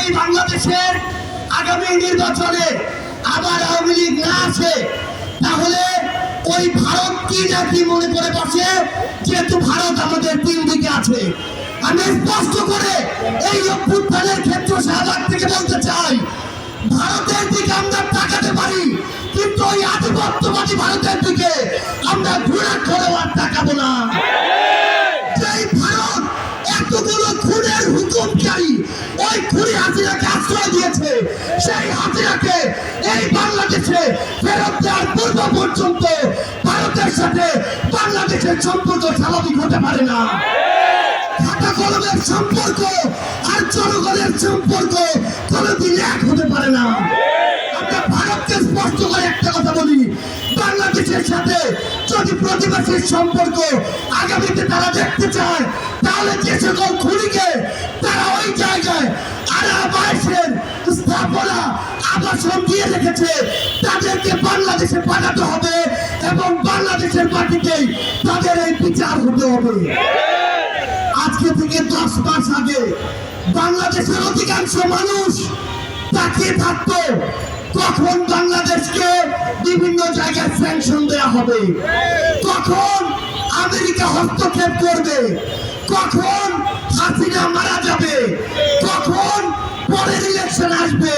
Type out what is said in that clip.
এই বাংলাদেশের আগামী নির্বাচনে আবার আওয়ামী লীগ না আসে, তাহলে ওই ভারত কি কি মনে করে বসে, যেহেতু ভারত আমাদের তিন দিকে আছে। আমি স্পষ্ট করে এই অভ্যুত্থানের ক্ষেত্র শাহবাগ থেকে বলতে চাই, ভারতের দিকে আমরা তাকাতে পারি, কিন্তু ওই আধিপত্যবাদী ভারতের দিকে আমরা ঘুরে করেও আর তাকাবো না। দিয়েছে। সেই হাসিনাকে এই বাংলাদেশে ফেরত দেওয়ার পূর্ব পর্যন্ত ভারতের সাথে বাংলাদেশের সম্পর্ক স্বাভাবিক হতে পারে না। খাতা কলমের সম্পর্ক আর জনগণের সম্পর্ক কোনোদিন এক হতে পারে না। আমরা ভারতকে স্পষ্ট করে একটা কথা বলি, বাংলাদেশের সাথে যদি প্রতিবেশীর সম্পর্ক আগামীতে তারা দেখতে চায়, তাহলে যে সকল খুনিকে আবাসন দিয়ে রেখেছে, তাদেরকে বাংলাদেশে পাঠাতে হবে এবং বাংলাদেশের মাটিতেই তাদের এই বিচার হতে হবে। আজকে থেকে দশ মাস আগে বাংলাদেশের অধিকাংশ মানুষ তাকিয়ে থাকতো, কখন বাংলাদেশকে বিভিন্ন জায়গায় স্যাংশন দেওয়া হবে, কখন আমেরিকা হস্তক্ষেপ করবে, কখন হাসিনা মারা যাবে, কখন পরের ইলেকশন আসবে